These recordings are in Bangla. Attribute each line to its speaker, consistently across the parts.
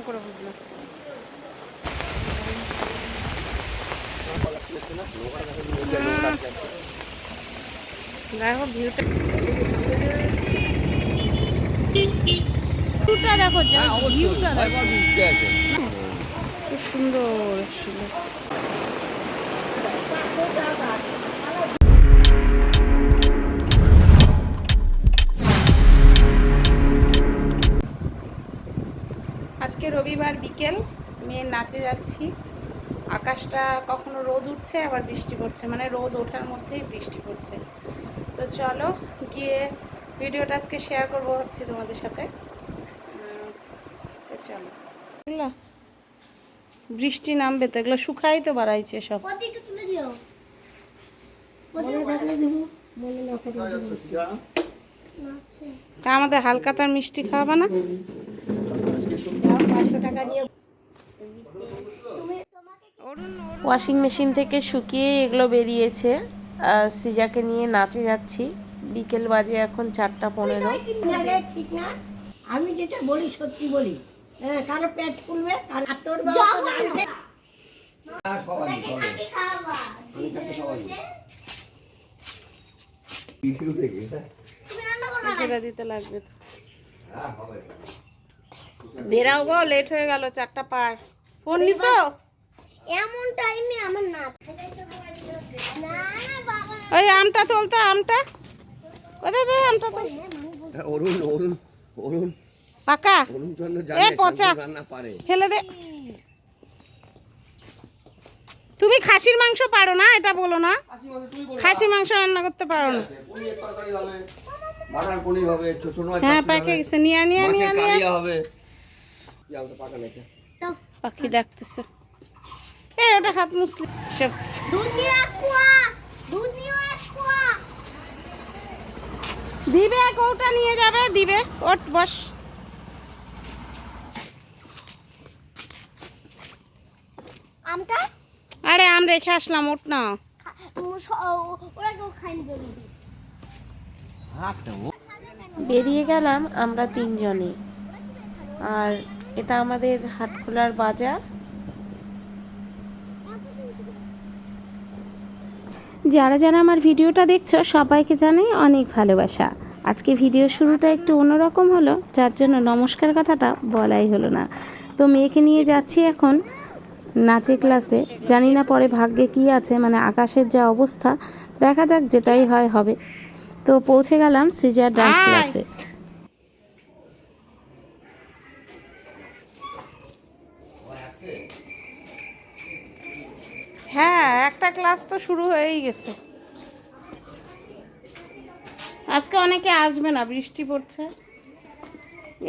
Speaker 1: কেমন করে বুঝলো। দেখো ভিউটা। ভিউটা দেখো যা ভিউটা দেখো। খুব সুন্দর ছিল। রবিবার বিকেল মেয়ে নাচে যাচ্ছি। আকাশটা কখনো রোদ উঠছে আবার বৃষ্টি পড়ছে। মানে রোদ ওঠার মধ্যেই বৃষ্টি পড়ছে। তো চলো গিয়ে ভিডিওটা আজকে শেয়ার করব ভাবছি তোমাদের সাথে। তো চলো? বৃষ্টি নামবে তো এগুলো শুকাই তো বাড়াইছে সব। আমাদের হালকা তার মিষ্টি খাওয়াবা না?
Speaker 2: ওয়াশিং মেশিন থেকে শুকিয়ে এগুলো বেরিয়েছে। আর সিজাকে নিয়ে নাচে যাচ্ছি। বিকেল বাজে এখন চারটা পনেরো।
Speaker 3: ঠিক না? আমি যেটা বলি সত্যি বলি। হ্যাঁ কারও পেট ফুলবে কারও তোর
Speaker 1: দিতে লাগবে বেরাও গো লেট হয়ে গেল চারটা পার। ফোন নিছো?
Speaker 4: এমন টাইমে আমার না না
Speaker 1: ওই আমটা তোলতো আমটা। কোথায় দে আমটা তো
Speaker 5: অরুণ অরুণ অরুণ।
Speaker 1: পাকা? এ পচা। ফেলে দে। তুমি খাসির মাংস পারো না এটা বলো না। খাসি মাংস রান্না করতে পারো না। হ্যাঁ পাকে গেছে। নিয়ে নিয়ে নিয়ে নিয়ে পাখি ডাকতেছে। এ ওটা হাত মুসলি দিবে কৌটা নিয়ে যাবে দিবে। ওট বস।
Speaker 4: আমটা?
Speaker 1: আরে আম রেখে আসলাম ওট না।
Speaker 2: বেরিয়ে গেলাম আমরা তিনজনে। আর এটা আমাদের হাটখোলার বাজার।
Speaker 6: যারা যারা আমার ভিডিওটা দেখছ সবাইকে জানাই অনেক ভালোবাসা। আজকে ভিডিও শুরুটা একটু অন্যরকম হলো যার জন্য নমস্কার কথাটা বলাই হলো না। তো মেয়েকে নিয়ে যাচ্ছি এখন নাচে ক্লাসে। জানি না পরে ভাগ্যে কি আছে মানে আকাশের যা অবস্থা দেখা যাক যেটাই হয় হবে। তো পৌঁছে গেলাম সিজার ডান্স ক্লাসে।
Speaker 1: হ্যাঁ একটা ক্লাস তো শুরু হয়েই গেছে। আজকে অনেকে আসবে না বৃষ্টি পড়ছে।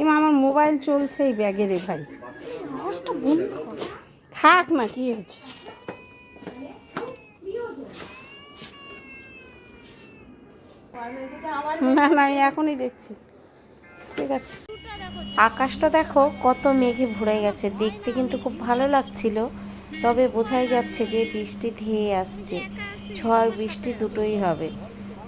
Speaker 1: এমা আমার মোবাইল চলছে এই ব্যাগে রে ভাই। থাক না কি হয়েছে? না না আমি এখনই দেখছি। ঠিক আছে।
Speaker 2: আকাশটা দেখো কত মেঘে ভরে গেছে। দেখতে কিন্তু খুব ভালো লাগছিল। তবে বোঝাই যাচ্ছে যে বৃষ্টি ধেয়ে আসছে। ঝড় বৃষ্টি দুটোই হবে।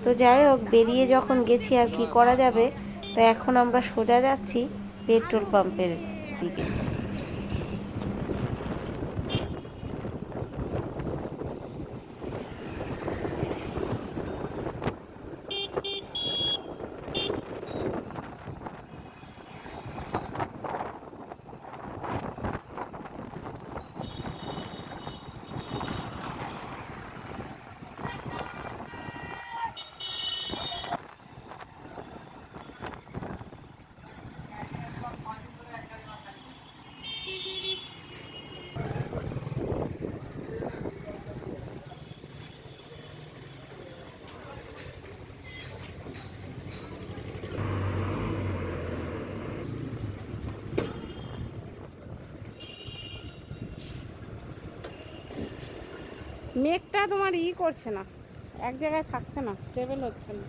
Speaker 2: তো যাই হোক, বেরিয়ে যখন গেছি আর কি করা যাবে, তো এখন আমরা সোজা যাচ্ছি পেট্রোল পাম্পের দিকে।
Speaker 1: মেঘটা তোমার ই করছে না। এক জায়গায় থাকছে না স্টেবল হচ্ছে না।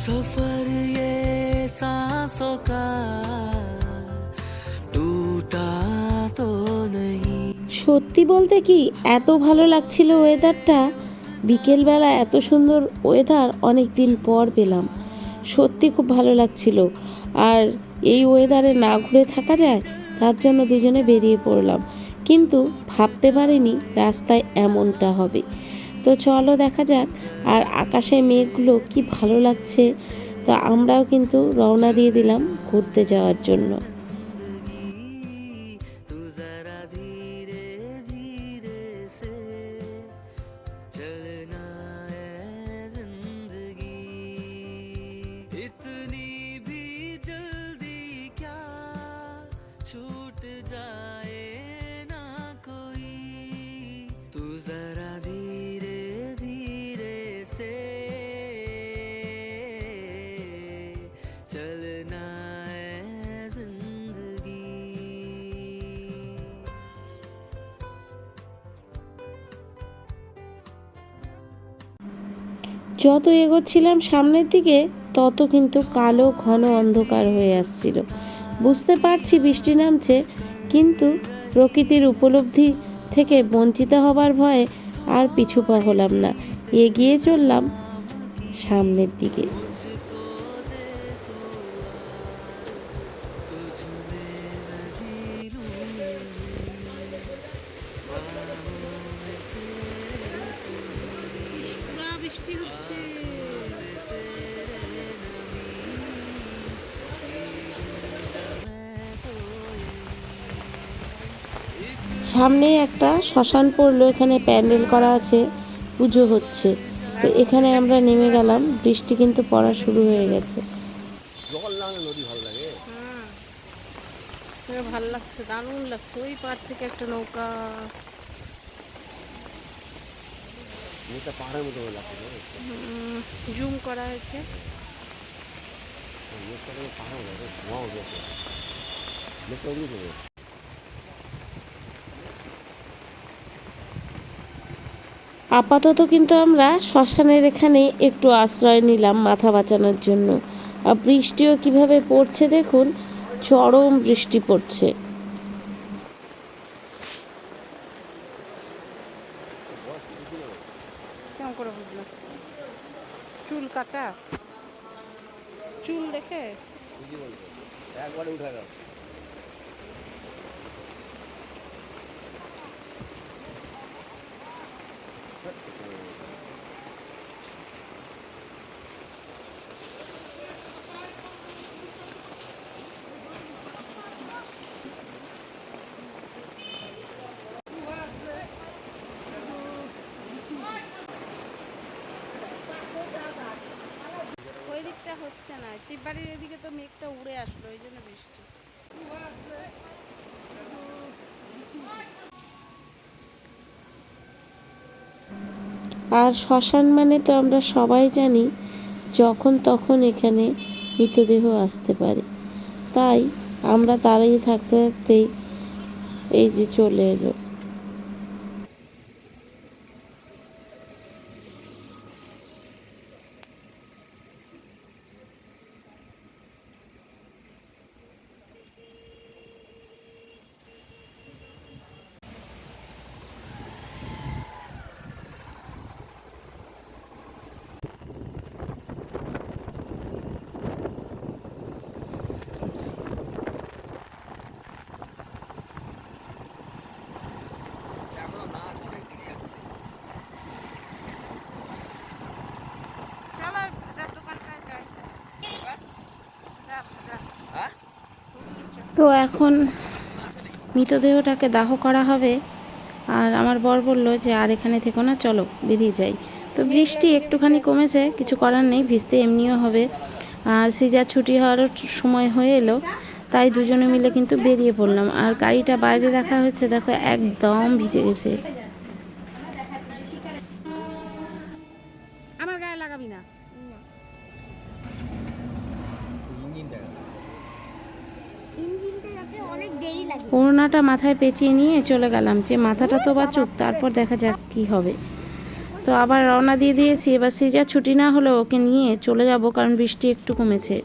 Speaker 7: सफर ये सांसों का टूटा तो नहीं
Speaker 6: সত্যি বলতে কি এত ভালো লাগছিল ওয়েদারটা বিকেলবেলা এত সুন্দর ওয়েদার অনেক দিন পর পেলাম সত্যি খুব ভালো লাগছিল আর এই ওয়েদারে না ঘুরে থাকা যায় তার জন্য দুজনে বেরিয়ে পড়লাম কিন্তু ভাবতে পারিনি রাস্তায় এমনটা হবে তো চলো দেখা যাক, আর আকাশে মেঘগুলো কি ভালো লাগছে। তো আমরাও কিন্তু রওনা দিয়ে দিলাম ঘুরতে যাওয়ার জন্য। যত এগোচ্ছিলাম সামনের দিকে, তত কিন্তু কালো ঘন অন্ধকার হয়ে আসছিল। বুঝতে পারছি বৃষ্টি নামছে, কিন্তু প্রকৃতির উপলব্ধি থেকে বঞ্চিত হবার ভয়ে আর পিছু পা হলাম না। এগিয়ে চললাম সামনের দিকে। সামনে একটা শ্মশান পড়ল এখানে প্যান্ডেল করা আছে পুজো হচ্ছে। তো এখানে আমরা নেমে গেলাম বৃষ্টি কিন্তু পড়া শুরু হয়ে গেছে।
Speaker 5: জল না নদী ভালো লাগে?
Speaker 1: হ্যাঁ ভালো লাগছে দারুণ লাগছে। ওই পার থেকে একটা নৌকা
Speaker 5: মেয়েটা পাহাড়ের মতো লাগছে
Speaker 1: জুম করা হয়েছে।
Speaker 5: পাহাড় উড়িয়ে দেবে
Speaker 6: আপাতত কিন্তু আমরা শ্মশানের এখানে একটু আশ্রয় নিলাম মাথা বাঁচানোর জন্য। আর বৃষ্টিও কীভাবে পড়ছে দেখুন চরম বৃষ্টি পড়ছে
Speaker 1: কেমন করে বুঝলো চুল কাঁচা দেখে
Speaker 5: একবারে উঠে গেল
Speaker 1: ওই দিকটা হচ্ছে না। শিববাড়ির এদিকে তো মেঘটা উড়ে আসলো ওই জন্য বৃষ্টি।
Speaker 6: আর শ্মশান মানে তো আমরা সবাই জানি, যখন তখন এখানে মৃতদেহ আসতে পারে। তাই আমরা দাঁড়িয়ে থাকতে থাকতেই এই যে চলে এলো
Speaker 1: চলো যার দোকানটায় যাই যা, যা।
Speaker 6: তো এখন মৃতদেহটাকে দাহ করা হবে। আর আমার বর বলল যে, আর এখানে থেকো না, চলো, বেরিয়ে যাই। তো বৃষ্টি একটুখানি কমেছে, কিছু করার নেই, ভিজতে এমনিও হবে। আর সিজার ছুটি হওয়ারও সময় হয়ে এলো, তাই দুজনে মিলে কিন্তু বেরিয়ে পড়লাম। আর গাড়িটা বাইরে রাখা হয়েছে, দেখো, একদম ভিজে গেছে। ওড়নাটা মাথায় পেঁচিয়ে নিয়ে চলে গেলাম, যে মাথাটা তো বাঁচুক তারপর দেখা যাক কি হবে। তো আবার রওনা দিয়ে দিয়েছি, এবার সে যা ছুটি না হলেও ওকে নিয়ে চলে যাব, কারণ বৃষ্টি একটু কমেছে।